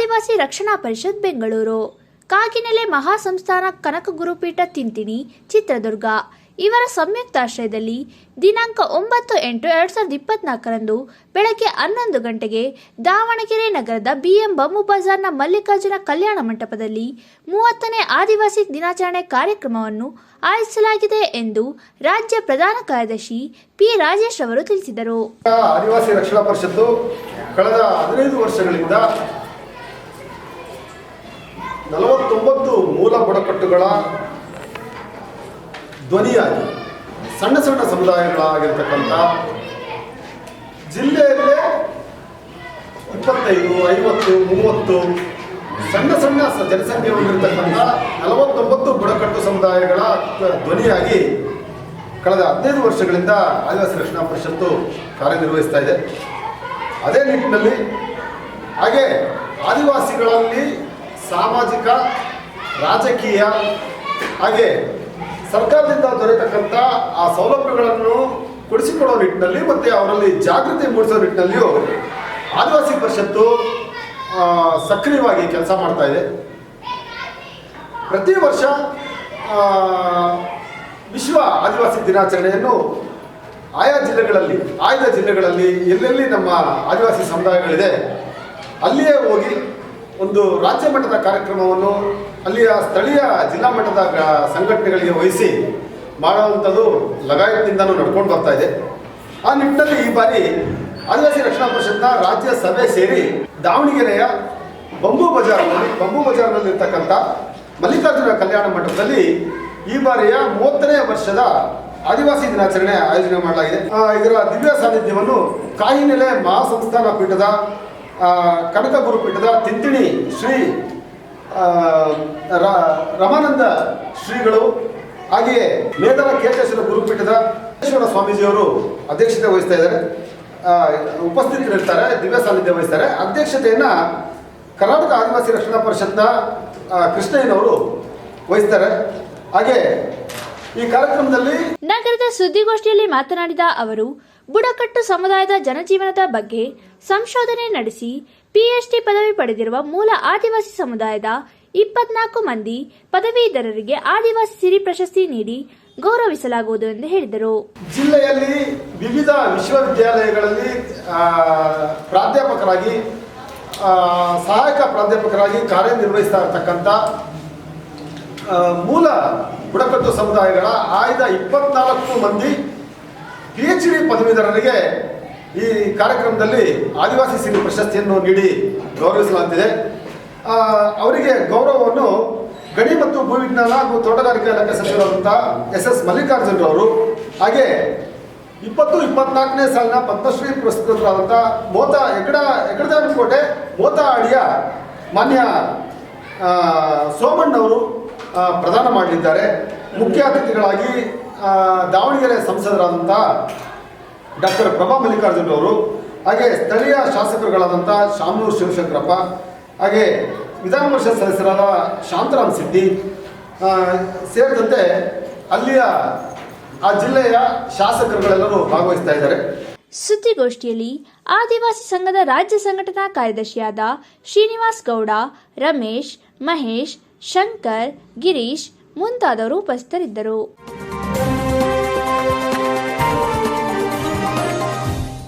ಆದಿವಾಸಿ ರಕ್ಷಣಾ ಪರಿಷತ್ ಬೆಂಗಳೂರು. ಕಾಗಿನೆಲೆ ಮಹಾಸಂಸ್ಥಾನ ಕನಕ ಗುರುಪೀಠ ತಿಂತಿಣಿ ಚಿತ್ರದುರ್ಗ. ಇವರ ಸಂಯುಕ್ತಾಶ್ರಯದಲ್ಲಿ ದಿನಾಂಕ ಒಂಬತ್ತು ಎಂಟು ಎರಡು ಸಾವಿರದ ಇಪ್ಪತ್ನಾಲ್ಕರಂದು ಬೆಳಗ್ಗೆ ಹನ್ನೊಂದು ಗಂಟೆಗೆ ದಾವಣಗೆರೆ ನಗರದ ಬಿಎಂ ಬಮ್ಮು ಬಜಾರ್ನ ಮಲ್ಲಿಕಾರ್ಜುನ ಕಲ್ಯಾಣ ಮಂಟಪದಲ್ಲಿ ಮೂವತ್ತನೇ ಆದಿವಾಸಿ ದಿನಾಚರಣೆ ಕಾರ್ಯಕ್ರಮವನ್ನು ಆಯೋಜಿಸಲಾಗಿದೆ ಎಂದು ರಾಜ್ಯ ಪ್ರಧಾನ ಕಾರ್ಯದರ್ಶಿ ಪಿ ರಾಜೇಶ್ ಅವರು ತಿಳಿಸಿದರು. ಆದಿವಾಸಿ ರಕ್ಷಣಾ ಪರಿಷತ್ತು ಕಳೆದ ಹದಿನೈದು ವರ್ಷಗಳಿಂದ ನಲವತ್ತೊಂಬತ್ತು ಮೂಲ ಬುಡಕಟ್ಟುಗಳ ಧ್ವನಿಯಾಗಿ, ಸಣ್ಣ ಸಣ್ಣ ಸಮುದಾಯಗಳಾಗಿರ್ತಕ್ಕಂಥ ಜಿಲ್ಲೆಯಲ್ಲೇ ಇಪ್ಪತ್ತೈದು, ಐವತ್ತು, ಮೂವತ್ತು ಸಣ್ಣ ಸಣ್ಣ ಜನಸಂಖ್ಯೆ ಹೊಂದಿರತಕ್ಕಂಥ ನಲವತ್ತೊಂಬತ್ತು ಬುಡಕಟ್ಟು ಸಮುದಾಯಗಳ ಧ್ವನಿಯಾಗಿ ಕಳೆದ ಹದಿನೈದು ವರ್ಷಗಳಿಂದ ಆದಿವಾಸಿ ರಕ್ಷಣಾ ಪರಿಷತ್ತು ಕಾರ್ಯನಿರ್ವಹಿಸ್ತಾ ಇದೆ. ಅದೇ ನಿಟ್ಟಿನಲ್ಲಿ ಹಾಗೆ ಆದಿವಾಸಿಗಳಲ್ಲಿ ಸಾಮಾಜಿಕ, ರಾಜಕೀಯ, ಹಾಗೆ ಸರ್ಕಾರದಿಂದ ದೊರೆತಕ್ಕಂಥ ಆ ಸೌಲಭ್ಯಗಳನ್ನು ಕೊಡಿಸಿಕೊಡೋ ನಿಟ್ಟಿನಲ್ಲಿ ಮತ್ತು ಅವರಲ್ಲಿ ಜಾಗೃತಿ ಮೂಡಿಸೋ ನಿಟ್ಟಿನಲ್ಲಿಯೂ ಆದಿವಾಸಿ ಪರಿಷತ್ತು ಸಕ್ರಿಯವಾಗಿ ಕೆಲಸ ಮಾಡ್ತಾ ಇದೆ. ಪ್ರತಿ ವರ್ಷ ವಿಶ್ವ ಆದಿವಾಸಿ ದಿನಾಚರಣೆಯನ್ನು ಆಯಾ ಜಿಲ್ಲೆಗಳಲ್ಲಿ, ಆಯ್ದ ಜಿಲ್ಲೆಗಳಲ್ಲಿ ಎಲ್ಲೆಲ್ಲಿ ನಮ್ಮ ಆದಿವಾಸಿ ಸಮುದಾಯಗಳಿದೆ, ಅಲ್ಲಿಯೇ ಹೋಗಿ ಒಂದು ರಾಜ್ಯ ಮಟ್ಟದ ಕಾರ್ಯಕ್ರಮವನ್ನು ಅಲ್ಲಿಯ ಸ್ಥಳೀಯ ಜಿಲ್ಲಾ ಮಟ್ಟದ ಸಂಘಟನೆಗಳಿಗೆ ವಹಿಸಿ ಮಾಡುವಂಥದ್ದು ಲಗಾಯತ್ನಿಂದನೂ ನಡ್ಕೊಂಡು ಬರ್ತಾ ಇದೆ. ಆ ನಿಟ್ಟಿನಲ್ಲಿ ಈ ಬಾರಿ ಆದಿವಾಸಿ ರಕ್ಷಣಾ ಪರಿಷತ್ನ ರಾಜ್ಯ ಸಭೆ ಸೇರಿ ದಾವಣಗೆರೆಯ ಬಂಬು ಬಜಾರ್ನಲ್ಲಿ ಬಂಬು ಬಜಾರ್ನಲ್ಲಿರ್ತಕ್ಕಂಥ ಮಲ್ಲಿಕಾರ್ಜುನ ಕಲ್ಯಾಣ ಮಂಟಪದಲ್ಲಿ ಈ ಬಾರಿಯ ಮೂವತ್ತನೇ ವರ್ಷದ ಆದಿವಾಸಿ ದಿನಾಚರಣೆ ಆಯೋಜನೆ ಮಾಡಲಾಗಿದೆ. ಇದರ ದಿವ್ಯ ಸಾನ್ನಿಧ್ಯವನ್ನು ಕಾಯಿನೆಲೆ ಮಹಾಸಂಸ್ಥಾನ ಪೀಠದ ಕನಕ ಗುರುಪೀಠದ ತಿಂತಿಣಿ ಶ್ರೀ ರಮಾನಂದ ಶ್ರೀಗಳು, ಹಾಗೆಯೇ ಮೇದನ ಕೇತೇಶ್ವರ ಗುರುಪೀಠದ ಕೇಶ್ವರ ಸ್ವಾಮೀಜಿಯವರು ಅಧ್ಯಕ್ಷತೆ ವಹಿಸ್ತಾ ಇದ್ದಾರೆ. ಉಪಸ್ಥಿತರಿರ್ತಾರೆ, ದಿವ್ಯ ಸಾನ್ನಿಧ್ಯ ವಹಿಸ್ತಾರೆ. ಅಧ್ಯಕ್ಷತೆಯನ್ನು ಕರ್ನಾಟಕ ಆದಿವಾಸಿ ರಕ್ಷಣಾ ಪರಿಷತ್ನ ಕೃಷ್ಣಯ್ಯನವರು ವಹಿಸ್ತಾರೆ. ಹಾಗೆ ಈ ಕಾರ್ಯಕ್ರಮದಲ್ಲಿ ನಗರದ ಸುದ್ದಿಗೋಷ್ಠಿಯಲ್ಲಿ ಮಾತನಾಡಿದ ಅವರು ಬುಡಕಟ್ಟು ಸಮುದಾಯದ ಜನಜೀವನದ ಬಗ್ಗೆ ಸಂಶೋಧನೆ ನಡೆಸಿ ಪಿಎಚ್ಡಿ ಪದವಿ ಪಡೆದಿರುವ ಮೂಲ ಆದಿವಾಸಿ ಸಮುದಾಯದ ಇಪ್ಪತ್ನಾಲ್ಕು ಮಂದಿ ಪದವೀಧರರಿಗೆ ಆದಿವಾಸಿ ಸಿರಿ ಪ್ರಶಸ್ತಿ ನೀಡಿ ಗೌರವಿಸಲಾಗುವುದು ಎಂದು ಹೇಳಿದರು. ಜಿಲ್ಲೆಯಲ್ಲಿ ವಿವಿಧ ವಿಶ್ವವಿದ್ಯಾಲಯಗಳಲ್ಲಿ ಪ್ರಾಧ್ಯಾಪಕರಾಗಿ ಸಹಾಯಕ ಪ್ರಾಧ್ಯಾಪಕರಾಗಿ ಕಾರ್ಯನಿರ್ವಹಿಸ್ತಾ ಇರತಕ್ಕಂಥ ಮೂಲ ಬುಡಕಟ್ಟು ಸಮುದಾಯಗಳ ಆಯ್ದ ಇಪ್ಪತ್ನಾಲ್ಕು ಮಂದಿ ಪಿ ಎಚ್ ಡಿ ಪದವೀಧರರಿಗೆ ಈ ಕಾರ್ಯಕ್ರಮದಲ್ಲಿ ಆದಿವಾಸಿ ಸಿರಿ ಪ್ರಶಸ್ತಿಯನ್ನು ನೀಡಿ ಗೌರವಿಸಲಾಗುತ್ತಿದೆ ಅವರಿಗೆ ಗೌರವವನ್ನು ಗಣಿ ಮತ್ತು ಭೂವಿಜ್ಞಾನ ಹಾಗೂ ತೋಟಗಾರಿಕೆ ಇಲಾಖೆ ಸಚಿವರಾದಂಥ ಎಸ್ ಎಸ್ ಮಲ್ಲಿಕಾರ್ಜುನ್ ಅವರು ಹಾಗೆ ಇಪ್ಪತ್ತು ಇಪ್ಪತ್ನಾಲ್ಕನೇ ಸಾಲಿನ ಪದ್ಮಶ್ರೀ ಪುರಸ್ಕೃತರಾದಂಥ ಮೋತ ಎಗಡ ಕೋಟೆ ಮೋತ ಅಡಿಯ ಮಾನ್ಯ ಸೋಮಣ್ಣವರು ಪ್ರದಾನ ಮಾಡಲಿದ್ದಾರೆ. ಮುಖ್ಯ ಅತಿಥಿಗಳಾಗಿ ದಾವಣಗೆರೆ ಸಂಸದರಾದಂಥ ಡಾಕ್ಟರ್ ಪ್ರಭಾ ಮಲ್ಲಿಕಾರ್ಜುನ್ ಅವರು, ಹಾಗೆ ಸ್ಥಳೀಯ ಶಾಸಕರುಗಳಾದಂಥ ಶಾಮನೂರು ಶಿವಶಂಕರಪ್ಪ, ಹಾಗೆ ವಿಧಾನ ಪರಿಷತ್ ಸದಸ್ಯರಾದ ಶಾಂತರಾಮ್ ಸಿದ್ದಿ ಸೇರಿದಂತೆ ಅಲ್ಲಿಯ ಆ ಜಿಲ್ಲೆಯ ಶಾಸಕರುಗಳೆಲ್ಲರೂ ಭಾಗವಹಿಸ್ತಾ ಇದ್ದಾರೆ. ಸುದ್ದಿಗೋಷ್ಠಿಯಲ್ಲಿ ಆದಿವಾಸಿ ಸಂಘದ ರಾಜ್ಯ ಸಂಘಟನಾ ಕಾರ್ಯದರ್ಶಿಯಾದ ಶ್ರೀನಿವಾಸ್ ಗೌಡ, ರಮೇಶ್, ಮಹೇಶ್, ಶಂಕರ್, ಗಿರೀಶ್ ಮುಂತಾದವರು ಉಪಸ್ಥಿತರಿದ್ದರು.